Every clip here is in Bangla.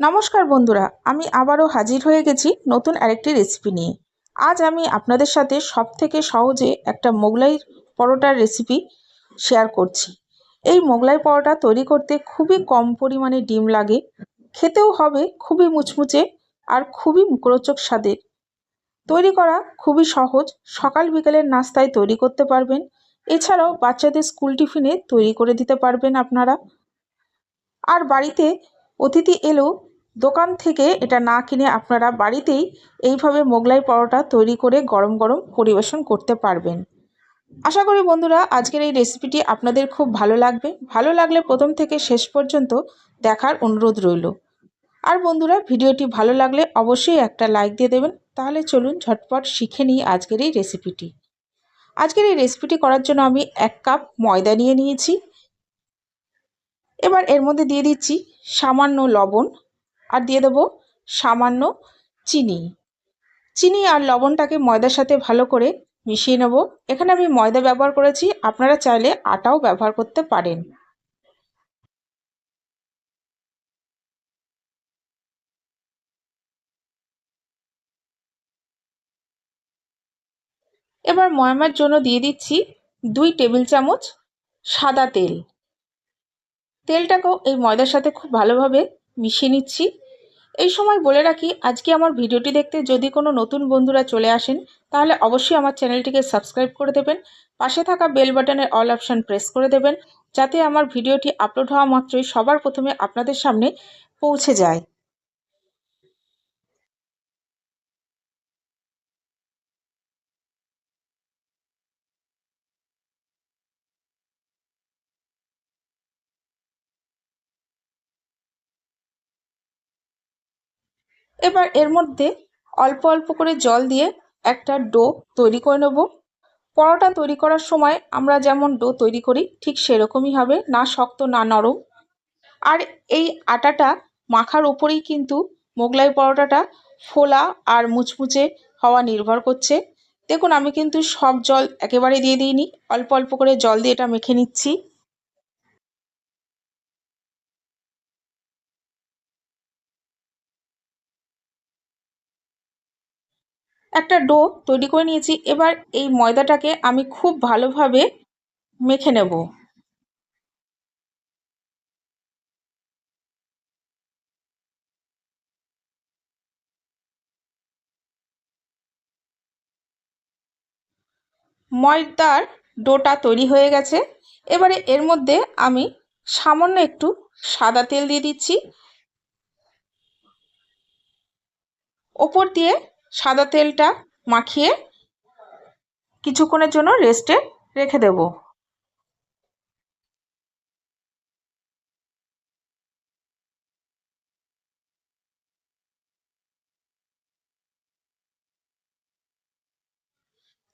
নমস্কার বন্ধুরা, আমি আবারও হাজির হয়ে গেছি নতুন আরেকটি রেসিপি নিয়ে। আজ আমি আপনাদের সাথে সব থেকে সহজে একটা মোগলাই পরোটার রেসিপি শেয়ার করছি। এই মোগলাই পরোটা তৈরি করতে খুবই কম পরিমাণে ডিম লাগে, খেতেও হবে খুবই মুচমুচে আর খুবই মুখরোচক স্বাদের। তৈরি করা খুবই সহজ, সকাল বিকেলের নাস্তায় তৈরি করতে পারবেন। এছাড়াও বাচ্চাদের স্কুল টিফিনে তৈরি করে দিতে পারবেন আপনারা। আর বাড়িতে অতিথি এলেও দোকান থেকে এটা না কিনে আপনারা বাড়িতেই এইভাবে মোগলাই পরোটা তৈরি করে গরম গরম পরিবেশন করতে পারবেন। আশা করি বন্ধুরা, আজকের এই রেসিপিটি আপনাদের খুব ভালো লাগবে। ভালো লাগলে প্রথম থেকে শেষ পর্যন্ত দেখার অনুরোধ রইল। আর বন্ধুরা, ভিডিওটি ভালো লাগলে অবশ্যই একটা লাইক দিয়ে দেবেন। তাহলে চলুন ঝটপট শিখে নিই আজকের এই রেসিপিটি। আজকের এই রেসিপিটি করার জন্য আমি এক কাপ ময়দা নিয়ে নিয়েছি। এবার এর মধ্যে দিয়ে দিচ্ছি সামান্য লবণ আর দিয়ে দেবো সামান্য চিনি। চিনি আর লবণটাকে ময়দার সাথে ভালো করে মিশিয়ে নেব। এখানে আমি ময়দা ব্যবহার করেছি, আপনারা চাইলে আটাও ব্যবহার করতে পারেন। এবার ময়ামের জন্য দিয়ে দিচ্ছি দুই টেবিল চামচ সাদা তেল। তেলটাকেও এই ময়দার সাথে খুব ভালোভাবে মিশিয়ে নিচ্ছি। এই সময় বলে রাখি, আজকে আমার ভিডিওটি দেখতে যদি কোনো নতুন বন্ধুরা চলে আসেন, তাহলে অবশ্যই আমার চ্যানেলটিকে সাবস্ক্রাইব করে দেবেন, পাশে থাকা বেল বাটনের অল অপশান প্রেস করে দেবেন, যাতে আমার ভিডিওটি আপলোড হওয়া মাত্রই সবার প্রথমে আপনাদের সামনে পৌঁছে যায়। এবার এর মধ্যে অল্প অল্প করে জল দিয়ে একটা ডো তৈরি করে নেব। পরোটা তৈরি করার সময় আমরা যেমন ডো তৈরি করি, ঠিক সেরকমই হবে, না শক্ত, না নরম। আর এই আটাটা মাখার উপরেই কিন্তু মোগলাই পরোটাটা ফোলা আর মুচমুচে হওয়া নির্ভর করছে। দেখুন, আমি কিন্তু সব জল একেবারে দিয়ে দিইনি, অল্প অল্প করে জল দিয়ে এটা মেখে নিচ্ছি। একটা ডো তৈরি করে নিয়েছি। এবার এই ময়দাটাকে আমি খুব ভালোভাবে মেখে নেব। ময়দার ডোটা তৈরি হয়ে গেছে। এবারে এর মধ্যে আমি সামান্য একটু সাদা তেল দিয়ে দিচ্ছি। ওপর দিয়ে সাদা তেলটা মাখিয়ে কিছুক্ষণের জন্য রেস্টে রেখে দেব।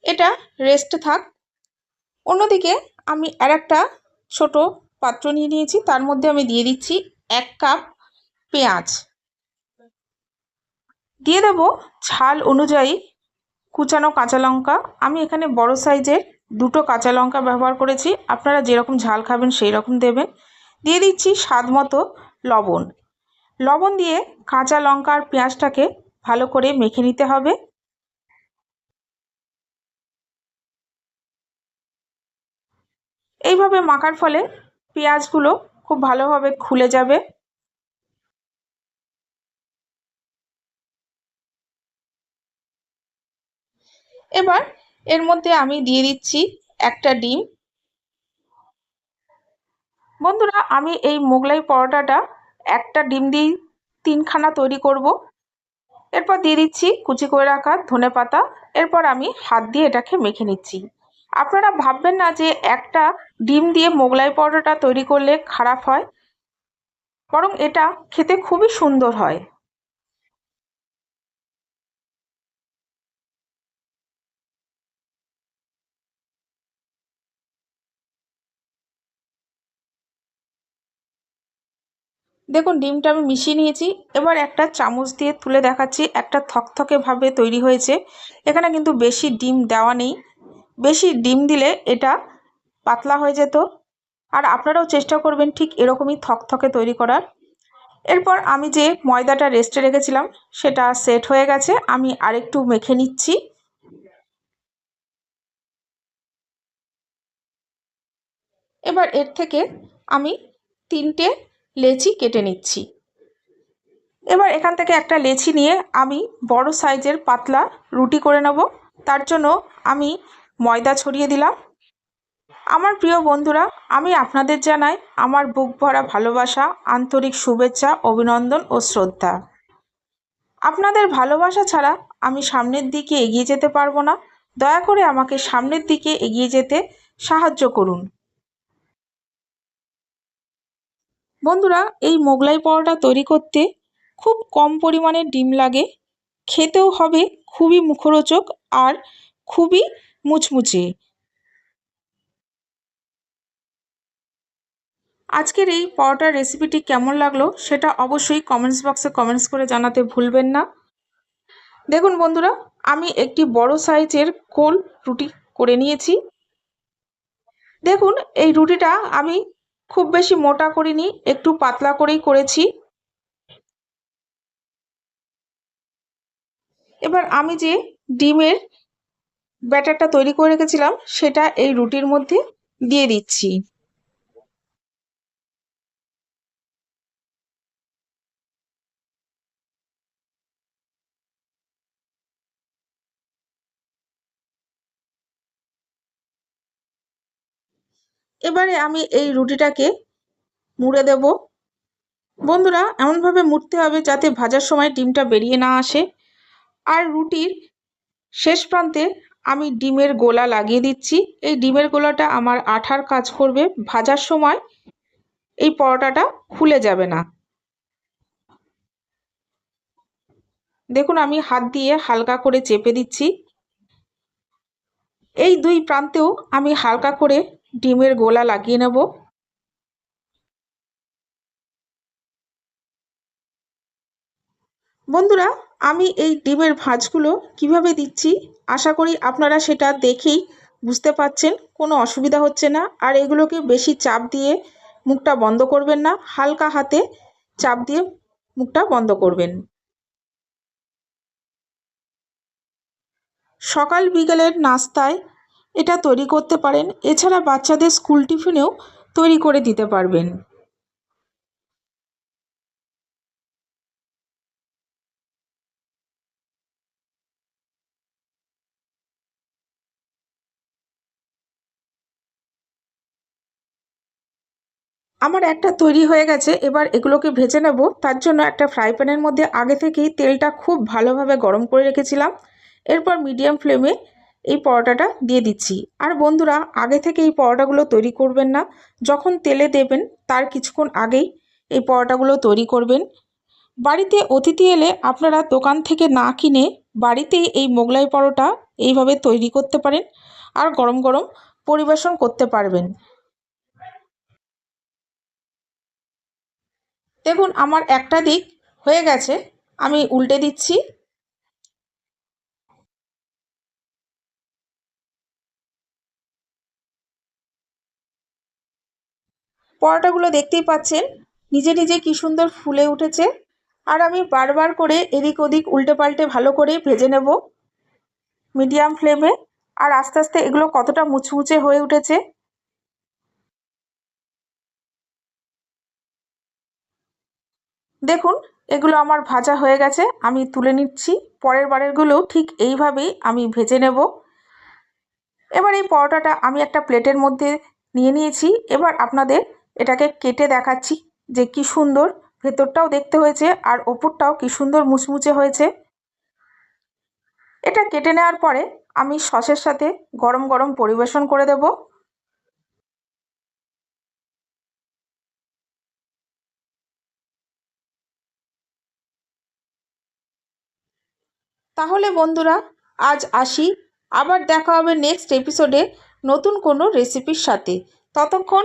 এটা রেস্টে থাক। অন্যদিকে আমি আর একটা ছোটো পাত্র নিয়ে নিয়েছি, তার মধ্যে আমি দিয়ে দিচ্ছি এক কাপ পেঁয়াজ। দিয়ে দেব ঝাল অনুযায়ী কুচানো কাঁচা লঙ্কা। আমি এখানে বড় সাইজের দুটো কাঁচা লঙ্কা ব্যবহার করেছি। আপনারা যেরকম ঝাল খাবেন সেই রকম দেবেন। দিয়ে দিচ্ছি স্বাদ মতো লবণ। লবণ দিয়ে কাঁচা লঙ্কা আর পেঁয়াজটাকে ভালো করে মেখে নিতে হবে। এইভাবে মাখার ফলে পেঁয়াজগুলো খুব ভালোভাবে খুলে যাবে। এবার এর মধ্যে আমি দিয়ে দিচ্ছি একটা ডিম। বন্ধুরা, আমি এই মোগলাই পরোটাটা একটা ডিম দিয়ে তিনখানা তৈরি করব। এরপর দিয়ে দিচ্ছি কুচি করে রাখা ধনে পাতা। এরপর আমি হাত দিয়ে এটাকে মেখে নিচ্ছি। আপনারা ভাববেন না যে একটা ডিম দিয়ে মোগলাই পরোটাটা তৈরি করলে খারাপ হয়, বরং এটা খেতে খুবই সুন্দর হয়। দেখুন, ডিমটা আমি মিশিয়ে নিয়েছি। এবার একটা চামচ দিয়ে তুলে দেখাচ্ছি। একটা থকথকেভাবে তৈরি হয়েছে। এখানে কিন্তু বেশি ডিম দেওয়া নেই। বেশি ডিম দিলে এটা পাতলা হয়ে যেত। আর আপনারাও চেষ্টা করবেন ঠিক এরকমই থকথকে তৈরি করার। এরপর আমি যে ময়দাটা রেস্টে রেখেছিলাম, সেটা সেট হয়ে গেছে। আমি আরেকটু মেখে নিচ্ছি। এবার এর থেকে আমি তিনটে লেচি কেটে নিচ্ছি। এবার এখান থেকে একটা লেচি নিয়ে আমি বড় সাইজের পাতলা রুটি করে নেব। তার জন্য আমি ময়দা ছড়িয়ে দিলাম। আমার প্রিয় বন্ধুরা, আমি আপনাদের জানাই আমার বুক ভরা ভালোবাসা, আন্তরিক শুভেচ্ছা, অভিনন্দন ও শ্রদ্ধা। আপনাদের ভালোবাসা ছাড়া আমি সামনের দিকে এগিয়ে যেতে পারব না। দয়া করে আমাকে সামনের দিকে এগিয়ে যেতে সাহায্য করুন। বন্ধুরা, এই মোগলাই পরোটা তৈরি করতে খুব কম পরিমাণে ডিম লাগে। খেতেও হবে খুবই মুখরোচক আর খুবই মুচমুচে। আজকের এই পরোটার রেসিপিটি কেমন লাগল সেটা অবশ্যই কমেন্টস বক্সে কমেন্টস করে জানাতে ভুলবেন না। দেখুন বন্ধুরা, আমি একটি বড় সাইজের কোল রুটি করে নিয়েছি। দেখুন, এই রুটিটা আমি খুব বেশি মোটা করিনি, একটু পাতলা করেই করেছি। এবার আমি যে ডিমের ব্যাটারটা তৈরি করে রেখেছিলাম, সেটা এই রুটির মধ্যে দিয়ে দিচ্ছি। এবারে আমি এই রুটিটাকে মুড়ে দেব। বন্ধুরা, এমনভাবে মুড়তে হবে যাতে ভাজার সময় ডিমটা বেরিয়ে না আসে। আর রুটির শেষ প্রান্তে আমি ডিমের গোলা লাগিয়ে দিচ্ছি। এই ডিমের গোলাটা আমার আঠার কাজ করবে। ভাজার সময় এই পরোটাটা খুলে যাবে না। দেখুন, আমি হাত দিয়ে হালকা করে চেপে দিচ্ছি। এই দুই প্রান্তেও আমি হালকা করে ডিমের গোলা লাগিয়ে নেব। বন্ধুরা, আমি এই ডিমের ভাঁজগুলো কীভাবে দিচ্ছি, আশা করি আপনারা সেটা দেখেই বুঝতে পাচ্ছেন, কোনো অসুবিধা হচ্ছে না। আর এগুলোকে বেশি চাপ দিয়ে মুখটা বন্ধ করবেন না, হালকা হাতে চাপ দিয়ে মুখটা বন্ধ করবেন। সকাল বিকেলের নাস্তায় এটা তৈরি করতে পারেন। এছাড়া বাচ্চাদের স্কুল টিফিনেও তৈরি করে দিতে পারবেন। আমার একটা তৈরি হয়ে গেছে। এবার এগুলোকে ভেজে নেব। তার জন্য একটা ফ্রাই প্যানের মধ্যে আগে থেকেই তেলটা খুব ভালোভাবে গরম করে রেখেছিলাম। এরপর মিডিয়াম ফ্লেমে এই পরোটাটা দিয়ে দিচ্ছি। আর বন্ধুরা, আগে থেকে এই পরোটাগুলো তৈরি করবেন না। যখন তেলে দেবেন, তার কিছুক্ষণ আগেই এই পরোটাগুলো তৈরি করবেন। বাড়িতে অতিথি এলে আপনারা দোকান থেকে না কিনে বাড়িতেই এই মোগলাই পরোটা এইভাবে তৈরি করতে পারেন আর গরম গরম পরিবেশন করতে পারবেন। দেখুন, আমার একটা দিক হয়ে গেছে। আমি উল্টে দিচ্ছি। পরোটাগুলো দেখতেই পাচ্ছেন। নিজে নিজে কি সুন্দর ফুলে উঠেছে। আর আমি বারবার করে এদিক ওদিক উল্টে পাল্টে ভালো করে ভেজে নেব মিডিয়াম ফ্লেমে। আর আস্তে আস্তে এগুলো কতটা মুচমুচে হয়ে উঠেছে। দেখুন, এগুলো আমার ভাজা হয়ে গেছে, আমি তুলে নিচ্ছি। পরের বারেরগুলোও ঠিক এইভাবেই আমি ভেজে নেব। এবার এই পরোটাটা আমি একটা প্লেটের মধ্যে নিয়ে নিয়েছি। এবার আপনাদের এটাকে কেটে দেখাচ্ছি যে কি সুন্দর। ভেতরটাও দেখতে হয়েছে আর ওপরটাও কি সুন্দর মুচমুচে হয়েছে। এটা কেটে নেওয়ার পরে আমি সসের সাথে গরম গরম পরিবেশন করে দেব। তাহলে বন্ধুরা, আজ আসি। আবার দেখা হবে নেক্সট এপিসোডে নতুন কোনো রেসিপির সাথে। ততক্ষণ